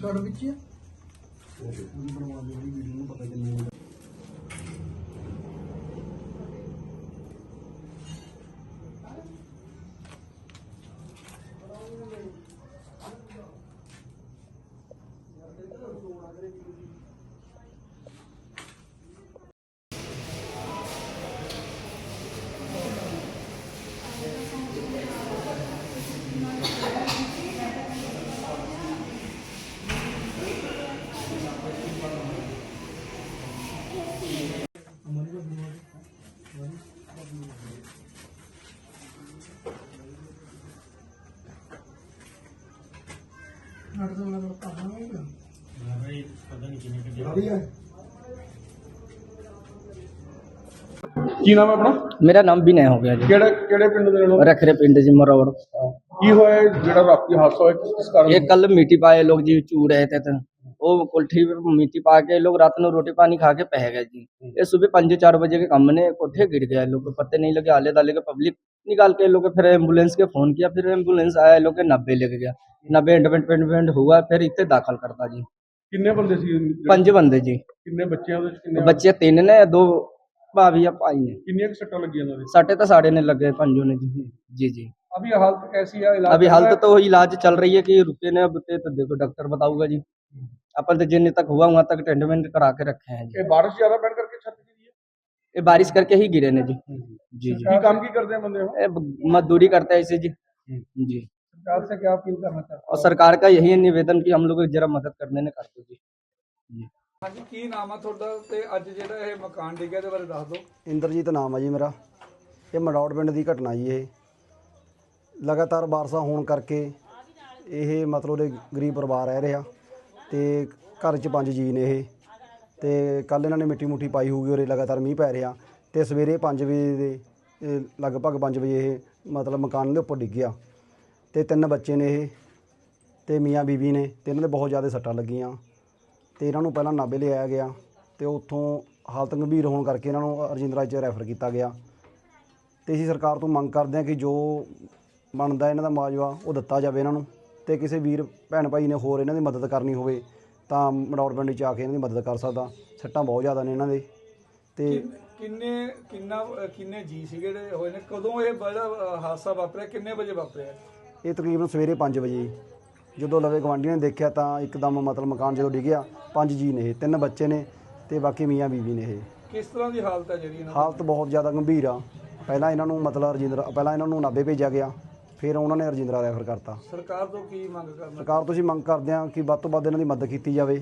Garbage yan. Hindi pa naman, hindi mo pa kaganyan. ਕੀ ਨਾਮ ਹੈ ਆਪਣਾ? मिट्टी पा के लोग रात रोटी पानी खा के पह गए जी। ये सुबह पाँच चार बजे के कम ने कोठे गिर गया। लोग को पते नहीं लगे आले दाले के पब्लिक निकाल के लोग फिर एंबुलेंस के फ़ोन किया फिर एंबुलेंस आया लोग के नब्बे लग गया। नब्बे एंडमेंट पेंटमेंट हुआ फिर इतने दाखिल करता जी ਕਿੰਨੇ ਬੰਦੇ ਸੀ पंज बंदे जी ਕਿੰਨੇ ਬੱਚਿਆਂ ਦੇ ਕਿੰਨੇ बच्चे तीन ने दो भाभी या भाई ने ਕਿੰਨੀਆਂ ਕੁ ਸੱਟਾਂ ਲੱਗੀਆਂ ਉਹਨਾਂ ਦੇ साढ़े तो साढ़े ने लगे पंजों ने जी जी जी अभी हालत कैसी है इलाज अभी चल हालत रहा है? तो इलाज चल रही है कि रुके ने अब ते तो देखो डॉक्टर बताऊंगा जी अपन तो जिन तक हुआ वहां तक अटेंडमेंट करा के रखे हैं जी ये बारिश ज्यादा पैण करके छत गिरी है ये बारिश करके ही गिरे ने जी जी जी की काम की करते हैं बंदे हो ये ब- मजदूरी करते हैं इसे जी जी सरकार से क्या अपील करना चाहते और सरकार का यही निवेदन कि हम लोग जरा मदद करने ने कर दो जी जी ਹਾਂਜੀ ਕੀ ਨਾਮ ਆ ਤੁਹਾਡਾ ਤੇ ਅੱਜ ਜਿਹੜਾ ਇਹ ਮਕਾਨ ਡਿੱਗਿਆ ਦੇ ਬਾਰੇ ਦੱਸ ਦਿਓ ਇੰਦਰਜੀਤ ਨਾਮ ਆ ਜੀ ਮੇਰਾ ਇਹ ਮੜੌੜ ਪਿੰਡ ਦੀ ਘਟਨਾ ਜੀ ਇਹ ਲਗਾਤਾਰ ਬਾਰਸਾ ਹੋਣ ਕਰਕੇ ਇਹ ਮਤਲਬ ਦੇ ਗਰੀਬ ਪਰਿਵਾਰ ਰਹਿ ਰਿਹਾ ਤੇ ਘਰ 'ਚ ਪੰਜ ਜੀ ਨੇ ਇਹ ਤੇ ਕੱਲ ਇਹਨਾਂ ਨੇ ਮਿੱਟੀ ਮੁੱਠੀ ਪਾਈ ਹੋਊਗੀ ਉਰੇ ਲਗਾਤਾਰ ਮੀਂਹ ਪੈ ਰਿਹਾ ਤੇ ਸਵੇਰੇ 5 ਵਜੇ ਦੇ ਇਹ ਲਗਭਗ 5 ਵਜੇ ਇਹ ਮਤਲਬ ਮਕਾਨ ਦੇ ਉੱਪਰ ਡਿੱਗਿਆ ਤੇ ਤਿੰਨ ਬੱਚੇ ਨੇ ਇਹ, ਤੇ ਮੀਆਂ ਬੀਬੀ ਨੇ, ਤੇ ਇਹਨਾਂ ਦੇ ਬਹੁਤ ਜ਼ਿਆਦਾ ਸੱਟਾਂ ਲੱਗੀਆਂ। ਤੇ ਇਹਨਾਂ ਨੂੰ ਪਹਿਲਾਂ ਨਾਭੇ ਲਿਆਇਆ ਗਿਆ, ਤੇ ਉੱਥੋਂ ਹਾਲਤ ਗੰਭੀਰ ਹੋਣ ਕਰਕੇ ਇਹਨਾਂ ਨੂੰ ਰਜਿੰਦਰਾ 'ਚ ਰੈਫਰ ਕੀਤਾ ਗਿਆ। ਤੇ ਅਸੀਂ ਸਰਕਾਰ ਤੋਂ ਮੰਗ ਕਰਦੇ ਹਾਂ ਕਿ ਜੋ ਬਣਦਾ ਇਹਨਾਂ ਦਾ ਮਾਜਵਾ ਉਹ ਦਿੱਤਾ ਜਾਵੇ ਇਹਨਾਂ ਨੂੰ, ਤੇ ਕਿਸੇ ਵੀਰ ਭੈਣ ਭਾਈ ਨੇ ਹੋਰ ਇਹਨਾਂ ਦੀ ਮਦਦ ਕਰਨੀ ਹੋਵੇ, ਤਾਂ ਮੜੌੜ ਪਿੰਡ 'ਚ ਆ ਕੇ ਇਹਨਾਂ ਦੀ ਮਦਦ ਕਰ ਸਕਦਾ। ਸੱਟਾਂ ਬਹੁਤ ਜ਼ਿਆਦਾ ਨੇ ਇਹਨਾਂ ਦੇ। ਤੇ ਕਿੰਨੇ, ਕਿੰਨਾ, ਕਿੰਨੇ ਜੀ ਸੀ ਜਿਹੜੇ ਹੋਏ ਨੇ? ਕਦੋਂ ਇਹ ਬੜਾ ਹਾਦਸਾ ਵਾਪਰਿਆ? ਕਿੰਨੇ ਵਜੇ ਵਾਪਰਿਆ? ਇਹ ਤਕਰੀਬਨ ਸਵੇਰੇ 5 ਵਜੇ ਜਦੋਂ ਲਵੇ ਗਵਾਂਢੀਆਂ ਨੇ ਦੇਖਿਆ ਤਾਂ ਇੱਕਦਮ ਮਤਲਬ ਮਕਾਨ ਜਦੋਂ ਡਿੱਗਿਆ ਪੰਜ ਜੀ ਨੇ ਇਹ ਤਿੰਨ ਬੱਚੇ ਨੇ ਤੇ ਬਾਕੀ ਮੀਆਂ ਬੀਵੀ ਨੇ ਇਹ। ਕਿਸ ਤਰ੍ਹਾਂ ਦੀ ਹਾਲਤ ਹੈ ਜਿਹੜੀ ਇਹਨਾਂ ਹਾਲਤ ਬਹੁਤ ਜ਼ਿਆਦਾ ਗੰਭੀਰ ਆ। ਪਹਿਲਾਂ ਇਹਨਾਂ ਨੂੰ ਮਤਲਬ ਰਜਿੰਦਰਾ ਪਹਿਲਾਂ ਇਹਨਾਂ ਨੂੰ ਨਾਭੇ ਭੇਜਿਆ ਗਿਆ ਫਿਰ ਉਹਨਾਂ ਨੇ ਰਜਿੰਦਰਾ ਰੈਫਰ ਕਰਤਾ। ਸਰਕਾਰ ਤੋਂ ਕੀ ਮੰਗ ਕਰਨਾ? ਸਰਕਾਰ ਤੋਂ ਅਸੀਂ ਮੰਗ ਕਰਦੇ ਹਾਂ ਕਿ ਵੱਧ ਤੋਂ ਵੱਧ ਇਹਨਾਂ ਦੀ ਮਦਦ ਕੀਤੀ ਜਾਵੇ।